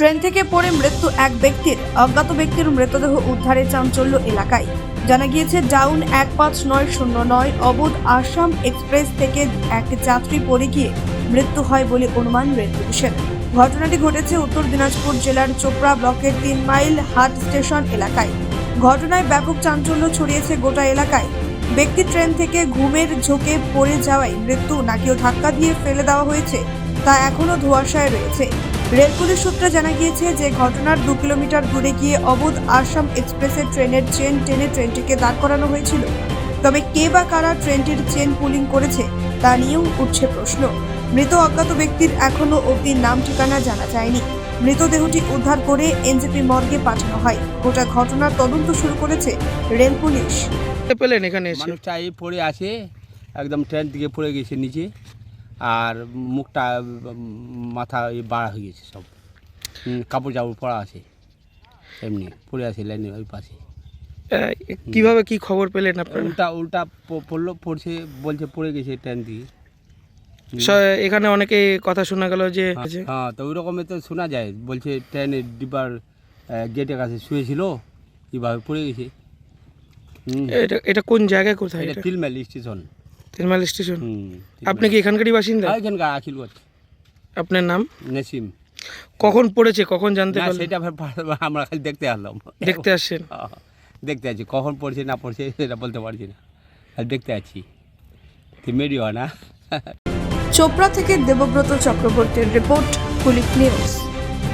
Train থেকে পড়ে মৃত্যু এক ব্যক্তির। অজ্ঞাত ব্যক্তির মৃতদেহ উদ্ধারে চাঞ্চল্য এলাকায়। জানা গিয়েছে, ডাউন এক পাঁচ নয় শূন্য নয় অবধ আসাম এক্সপ্রেস থেকে এক যাত্রী পড়ে গিয়ে মৃত্যু হয় বলে অনুমান রেল পুলিশের ঘটনাটি ঘটেছে উত্তর দিনাজপুর জেলার চোপড়া ব্লকের তিন মাইল হাট স্টেশন এলাকায়। ঘটনায় ব্যাপক চাঞ্চল্য ছড়িয়েছে গোটা এলাকায়। ব্যক্তি ট্রেন থেকে ঘুমের ঝোঁকে পড়ে যাওয়ায় মৃত্যু নাকিও ধাক্কা দিয়ে ফেলে দেওয়া হয়েছে তা এখনও ধোঁয়াশায় রয়েছে। রেল পুলিশ সূত্রে জানা গিয়েছে যে ঘটনার দু কিলোমিটার দূরে গিয়ে অবধ আসাম এক্সপ্রেসের ট্রেনের চেন টেনে ট্রেনটিকে দাঁড় করানো হয়েছিল। তবে কে বা কারা ট্রেনটির চেন পুলিং করেছে তা নিয়েও উঠছে প্রশ্ন। মৃত অজ্ঞাত ব্যক্তির এখনও অবধি নাম ঠিকানা জানা যায়নি। মৃতদেহটি উদ্ধার করে এনজেপি মর্গে পাঠানো হয়। গোটা ঘটনার তদন্ত শুরু করেছে রেল পুলিশ। পেলেন এখানে মানুষটা পড়ে আছে একদম ট্রেন থেকে পড়ে গেছে নিচে। আর মুখটা মাথা বাড়া হয়ে গেছে সব। কাপড় চাপড় পরা আছে এমনি পড়ে আছে লাইনে ওই পাশে। কীভাবে কি খবর পেলেন আপনারা? উল্টা উল্টা পড়ল পড়ছে বলছে পড়ে গেছে ট্রেন দিয়ে। এখানে অনেকে কথা শোনা গেল যে যে- হ্যাঁ তো ওই রকমের তো শোনা যায়। বলছে ট্রেনের ডিব্বার গেটের কাছে শুয়েছিল কীভাবে পড়ে গেছে। এটা এটা কোন জায়গায় কোথায় এটা এটা? তিলমেল স্টেশন। তিরমাল স্টেশন। আপনি কি এখানকারই বাসিন্দা? হ্যাঁ, এখানকার আখিলগঞ্জ আপনার নাম? নেসিম। কখন পড়েছে কখন জানতে পারলেন? সেটা আমরা খালি দেখতে আসলাম। দেখতে আসছেন? হ্যাঁ, দেখতে আছি। কখন পড়ছে না পড়ছে সেটা বলতে পারছি না। খালি দেখতে আছি। মেরিও না। চোপড়া থেকে দেবব্রত চক্রবর্তীর রিপোর্ট কুলিক নিউজ।